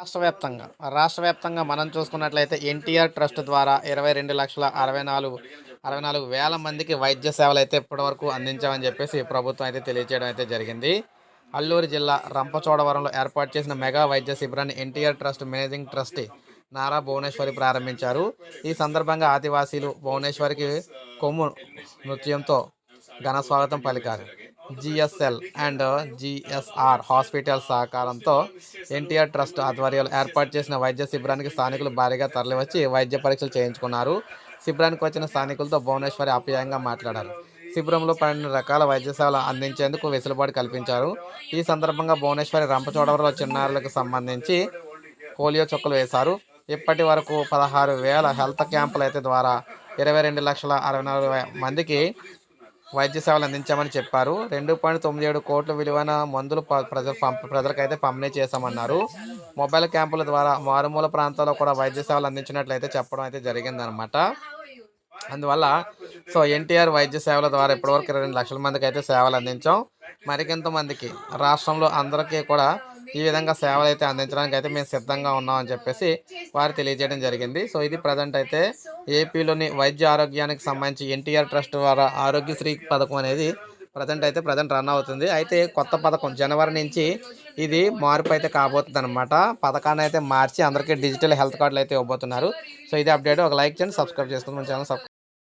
రాష్ట్ర వ్యాప్తంగా రాష్ట్ర వ్యాప్తంగా మనం చూసుకున్నట్లయితే ఎన్టీఆర్ ట్రస్ట్ ద్వారా ఇరవై రెండు లక్షల అరవై నాలుగు అరవై నాలుగు వేల మందికి వైద్య సేవలు అయితే ఇప్పటివరకు అందించామని చెప్పేసి ప్రభుత్వం అయితే తెలియజేయడం అయితే జరిగింది. అల్లూరు జిల్లా రంపచోడవరంలో ఏర్పాటు చేసిన మెగా వైద్య శిబిరాన్ని NTR trust managing trustee Nara Bhuvaneshwari ప్రారంభించారు. ఈ సందర్భంగా ఆదివాసీలు భువనేశ్వరికి కొమ్ము నృత్యంతో ఘన స్వాగతం పలికారు. జిఎస్ఎల్ అండ్ జిఎస్ఆర్ హాస్పిటల్ సహకారంతో ఎన్టీఆర్ ట్రస్ట్ ఆధ్వర్యంలో ఏర్పాటు చేసిన వైద్య శిబిరానికి స్థానికులు భారీగా తరలివచ్చి వైద్య పరీక్షలు చేయించుకున్నారు. శిబిరానికి వచ్చిన స్థానికులతో భువనేశ్వరి ఆప్యాయంగా మాట్లాడారు. శిబిరంలో పన్నెండు రకాల వైద్య సేవలు అందించేందుకు వెసులుబాటు కల్పించారు. ఈ సందర్భంగా భువనేశ్వరి రంపచోడవరంలో చిన్నారులకు సంబంధించి పోలియో చుక్కలు వేశారు. ఇప్పటి వరకు పదహారు వేల హెల్త్ క్యాంపులు అయితే ద్వారా ఇరవై రెండు లక్షల అరవై నాలుగు మందికి వైద్య సేవలు అందించామని చెప్పారు. రెండు పాయింట్ తొమ్మిది ఏడు కోట్ల విలువైన మందులు ప- పంప ప్రజలకైతే పంపిణీ చేశామన్నారు. మొబైల్ క్యాంపుల ద్వారా మారుమూల ప్రాంతాల్లో కూడా వైద్య సేవలు అందించినట్లయితే చెప్పడం అయితే జరిగిందనమాట అందువల్ల సో ఎన్టీఆర్ వైద్య సేవల ద్వారా ఇప్పటివరకు ఇరవై రెండు లక్షల మందికి అయితే సేవలు అందించాం. మరికొంతమందికి రాష్ట్రంలో అందరికీ కూడా ఈ విధంగా సేవలు అయితే అందించడానికి అయితే మేము సిద్ధంగా ఉన్నామని చెప్పేసి వారు తెలియజేయడం జరిగింది. సో ఇది ప్రజెంట్ అయితే ఏపీలోని వైద్య ఆరోగ్యానికి సంబంధించి ఎన్టీఆర్ ట్రస్ట్ ద్వారా ఆరోగ్యశ్రీ పథకం అనేది ప్రజెంట్ అయితే ప్రజెంట్ రన్ అవుతుంది. అయితే కొత్త పథకం జనవరి నుంచి ఇది మార్పు అయితే కాబోతుంది అనమాట పథకాన్ని అయితే మార్చి అందరికీ డిజిటల్ హెల్త్ కార్డులు అయితే ఇవ్వబోతున్నారు. సో ఇది అప్డేట్. ఒక లైక్ చేయండి సబ్స్క్రైబ్ చేసుకుని మన ఛానల్